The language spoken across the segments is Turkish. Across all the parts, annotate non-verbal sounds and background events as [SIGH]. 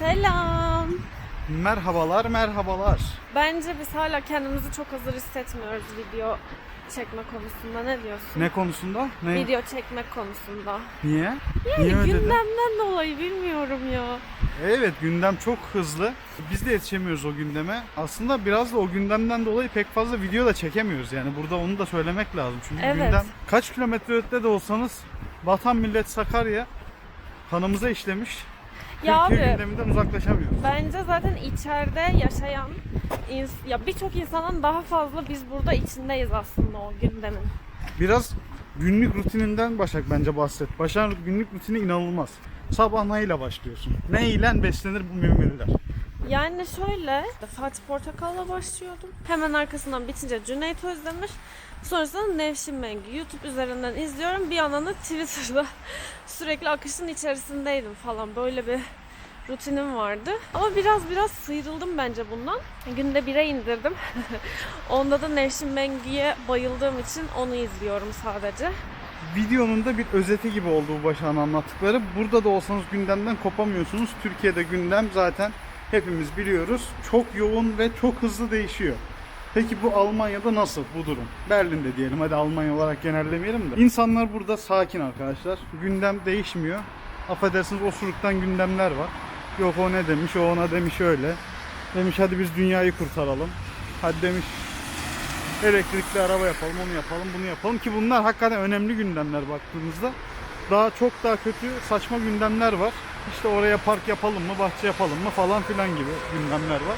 Selam. Merhabalar, merhabalar. Bence biz hala kendimizi çok hazır hissetmiyoruz video çekme konusunda. Ne diyorsun? Ne konusunda? Ne? Video çekmek konusunda. Niye? Yani Niye öyle gündemden dolayı bilmiyorum ya. Evet, gündem çok hızlı. Biz de yetişemiyoruz o gündeme. Aslında biraz da o gündemden dolayı pek fazla video da çekemiyoruz. Yani burada onu da söylemek lazım. Çünkü Evet. gündem kaç kilometre ötede de olsanız vatan millet Sakarya kanımıza işlemiş. Ya Türkiye abi gündeminden uzaklaşamıyoruz. bence zaten içeride yaşayan ins- ya birçok insanın daha fazla biz burada içindeyiz aslında o gündemin. Biraz günlük rutininden Başak bence bahset. Başak'ın günlük rutini inanılmaz. Sabah neyle başlıyorsun? Ne ile beslenir bu müminler? Yani şöyle Fatih Portakal'la başlıyordum. Hemen arkasından bitince Cüneyt Özdemir. Sonrasında Nevşin Mengü. YouTube üzerinden izliyorum. Bir yandan da Twitter'da [LAUGHS] sürekli akışın içerisindeydim falan. Böyle bir rutinim vardı. Ama biraz biraz sıyrıldım bence bundan. Günde bire indirdim. [LAUGHS] Onda da Nevşin Mengü'ye bayıldığım için onu izliyorum sadece. Videonun da bir özeti gibi oldu bu Başak'ın anlattıkları. Burada da olsanız gündemden kopamıyorsunuz. Türkiye'de gündem zaten hepimiz biliyoruz. Çok yoğun ve çok hızlı değişiyor. Peki bu Almanya'da nasıl bu durum? Berlin'de diyelim hadi Almanya olarak genellemeyelim de. İnsanlar burada sakin arkadaşlar. Gündem değişmiyor. Affedersiniz osuruktan gündemler var. Yok o ne demiş, o ona demiş öyle. Demiş hadi biz dünyayı kurtaralım. Hadi demiş elektrikli araba yapalım, onu yapalım, bunu yapalım ki bunlar hakikaten önemli gündemler baktığımızda. Daha çok daha kötü saçma gündemler var. İşte oraya park yapalım mı, bahçe yapalım mı falan filan gibi gündemler var.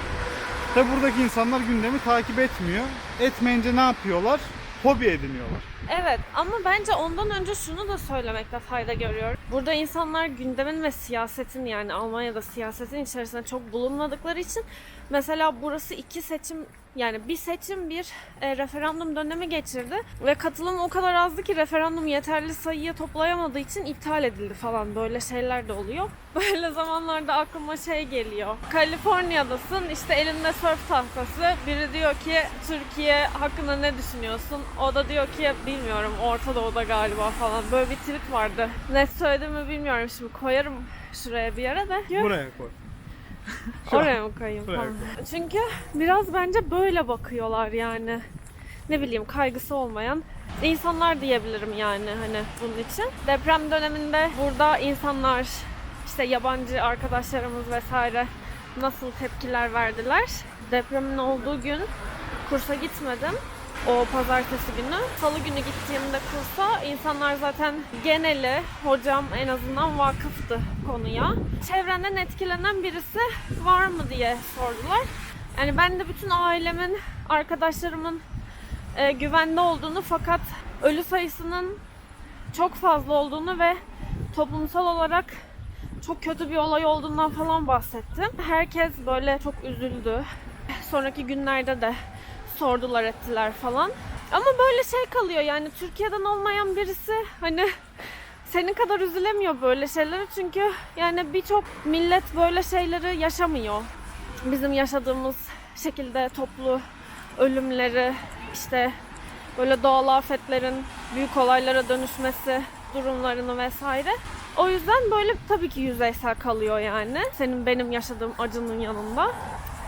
Tabi buradaki insanlar gündemi takip etmiyor. Etmeyince ne yapıyorlar? Hobi ediniyorlar. Evet ama bence ondan önce şunu da söylemekte fayda görüyorum. Burada insanlar gündemin ve siyasetin yani Almanya'da siyasetin içerisinde çok bulunmadıkları için mesela burası iki seçim yani bir seçim bir e, referandum dönemi geçirdi ve katılım o kadar azdı ki referandum yeterli sayıya toplayamadığı için iptal edildi falan böyle şeyler de oluyor. [LAUGHS] Böyle zamanlarda aklıma şey geliyor. Kaliforniya'dasın işte elinde surf tahtası. Biri diyor ki Türkiye hakkında ne düşünüyorsun? O da diyor ki bilmiyorum Orta Doğu'da galiba falan. Böyle bir tweet vardı. Net söyledim mi bilmiyorum şimdi koyarım şuraya bir yere de. Buraya koy. Oraya mı koyayım? Buraya. Çünkü biraz bence böyle bakıyorlar yani. Ne bileyim kaygısı olmayan insanlar diyebilirim yani hani bunun için. Deprem döneminde burada insanlar işte yabancı arkadaşlarımız vesaire nasıl tepkiler verdiler. Depremin olduğu gün kursa gitmedim. O pazartesi günü. Salı günü gittiğimde kursa insanlar zaten geneli hocam en azından vakıftı konuya. Çevrenden etkilenen birisi var mı diye sordular. Yani ben de bütün ailemin, arkadaşlarımın e, güvende olduğunu fakat ölü sayısının çok fazla olduğunu ve toplumsal olarak çok kötü bir olay olduğundan falan bahsettim. Herkes böyle çok üzüldü. Sonraki günlerde de sordular ettiler falan. Ama böyle şey kalıyor yani Türkiye'den olmayan birisi hani senin kadar üzülemiyor böyle şeylere çünkü yani birçok millet böyle şeyleri yaşamıyor. Bizim yaşadığımız şekilde toplu ölümleri işte böyle doğal afetlerin büyük olaylara dönüşmesi durumlarını vesaire. O yüzden böyle tabii ki yüzeysel kalıyor yani. Senin benim yaşadığım acının yanında.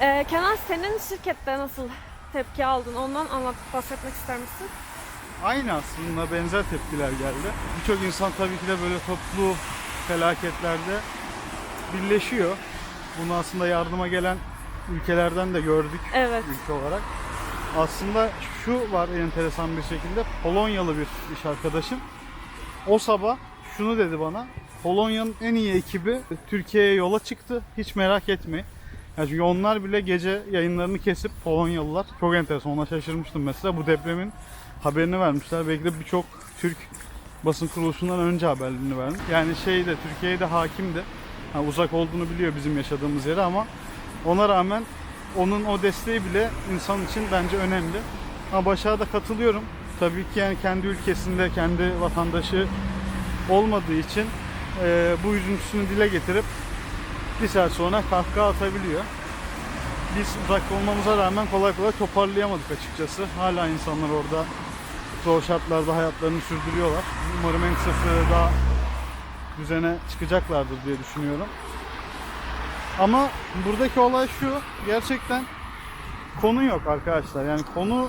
Ee, Kenan senin şirkette nasıl tepki aldın? Ondan anlat, bahsetmek ister misin? Aynı aslında benzer tepkiler geldi. Birçok insan tabii ki de böyle toplu felaketlerde birleşiyor. Bunu aslında yardıma gelen ülkelerden de gördük Evet. ülke olarak. Aslında şu var enteresan bir şekilde Polonyalı bir iş arkadaşım. O sabah şunu dedi bana. Polonya'nın en iyi ekibi Türkiye'ye yola çıktı. Hiç merak etmeyin. Yani çünkü onlar bile gece yayınlarını kesip Polonyalılar çok enteresan ona şaşırmıştım mesela bu depremin haberini vermişler. Belki de birçok Türk basın kuruluşundan önce haberlerini vermiş. Yani şey de Türkiye'ye de hakimdi. Ha, uzak olduğunu biliyor bizim yaşadığımız yere ama ona rağmen onun o desteği bile insan için bence önemli. Ama Başak'a da katılıyorum. Tabii ki yani kendi ülkesinde kendi vatandaşı olmadığı için e, bu üzüntüsünü dile getirip bir saat sonra kahkaha atabiliyor. Biz uzak olmamıza rağmen kolay kolay toparlayamadık açıkçası. Hala insanlar orada zor şartlarda hayatlarını sürdürüyorlar. Umarım en kısa sürede daha düzene çıkacaklardır diye düşünüyorum. Ama buradaki olay şu. Gerçekten konu yok arkadaşlar. Yani konu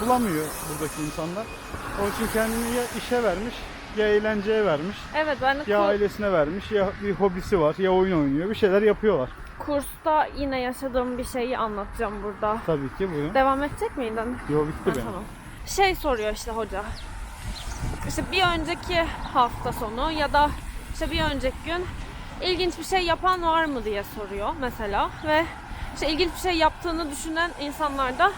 bulamıyor buradaki insanlar. Onun için kendini ya işe vermiş ya eğlenceye vermiş. Evet ben de Ya ku- ailesine vermiş ya bir hobisi var ya oyun oynuyor. Bir şeyler yapıyorlar. kursta yine yaşadığım bir şeyi anlatacağım burada. Tabii ki buyurun. Devam edecek miydin? Yo bitti Ha, benim. tamam. Şey soruyor işte hoca. İşte bir önceki hafta sonu ya da işte bir önceki gün ilginç bir şey yapan var mı diye soruyor mesela ve işte ilginç bir şey yaptığını düşünen insanlar da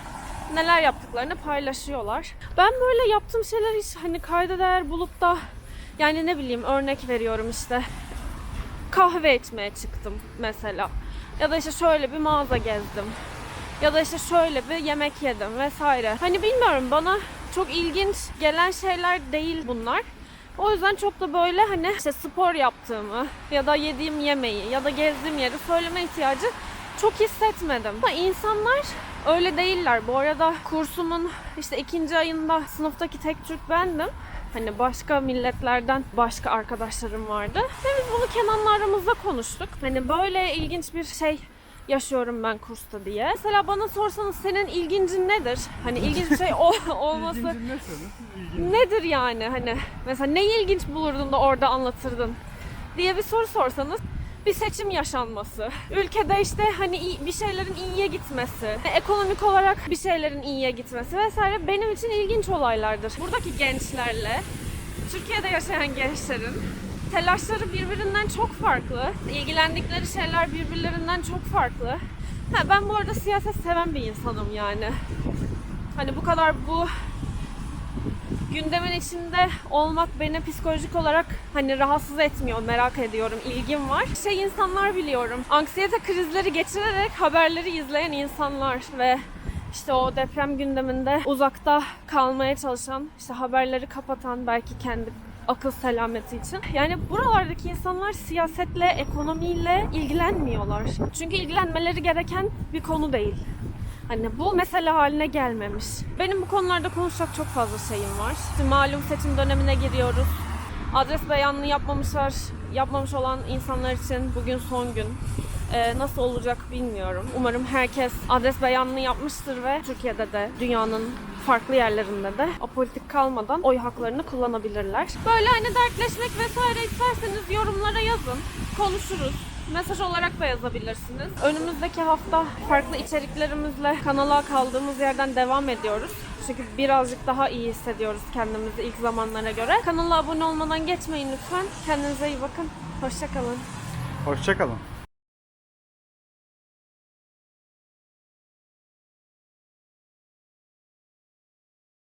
neler yaptıklarını paylaşıyorlar. Ben böyle yaptığım şeyler hiç hani kayda değer bulup da yani ne bileyim örnek veriyorum işte kahve içmeye çıktım mesela. Ya da işte şöyle bir mağaza gezdim. Ya da işte şöyle bir yemek yedim vesaire. Hani bilmiyorum bana çok ilginç gelen şeyler değil bunlar. O yüzden çok da böyle hani işte spor yaptığımı ya da yediğim yemeği ya da gezdiğim yeri söyleme ihtiyacı çok hissetmedim. Ama insanlar öyle değiller. Bu arada kursumun işte ikinci ayında sınıftaki tek Türk bendim. Hani başka milletlerden başka arkadaşlarım vardı. Ve biz bunu Kenan'la aramızda konuştuk. Hani böyle ilginç bir şey yaşıyorum ben kursta diye. Mesela bana sorsanız senin ilgincin nedir? Hani ilginç bir şey [LAUGHS] ol- olması İlgincin ne senin? Nedir yani? Hani mesela neyi ilginç bulurdun da orada anlatırdın diye bir soru sorsanız bir seçim yaşanması. Ülkede işte hani bir şeylerin iyiye gitmesi, ekonomik olarak bir şeylerin iyiye gitmesi vesaire benim için ilginç olaylardır. Buradaki gençlerle Türkiye'de yaşayan gençlerin telaşları birbirinden çok farklı. ilgilendikleri şeyler birbirlerinden çok farklı. Ha, ben bu arada siyaset seven bir insanım yani. Hani bu kadar bu gündemin içinde olmak beni psikolojik olarak hani rahatsız etmiyor, merak ediyorum, ilgim var. Şey insanlar biliyorum, anksiyete krizleri geçirerek haberleri izleyen insanlar ve işte o deprem gündeminde uzakta kalmaya çalışan, işte haberleri kapatan belki kendi akıl selameti için. Yani buralardaki insanlar siyasetle, ekonomiyle ilgilenmiyorlar. Çünkü ilgilenmeleri gereken bir konu değil. Hani bu mesele haline gelmemiş. Benim bu konularda konuşacak çok fazla şeyim var. Şimdi malum seçim dönemine giriyoruz. Adres beyanını yapmamışlar, yapmamış olan insanlar için bugün son gün. Ee, nasıl olacak bilmiyorum. Umarım herkes adres beyanını yapmıştır ve Türkiye'de de dünyanın farklı yerlerinde de apolitik kalmadan oy haklarını kullanabilirler. Böyle hani dertleşmek vesaire isterseniz yorumlara yazın. Konuşuruz. Mesaj olarak da yazabilirsiniz. Önümüzdeki hafta farklı içeriklerimizle kanala kaldığımız yerden devam ediyoruz. Çünkü birazcık daha iyi hissediyoruz kendimizi ilk zamanlara göre. Kanala abone olmadan geçmeyin lütfen. Kendinize iyi bakın. Hoşçakalın. Hoşçakalın.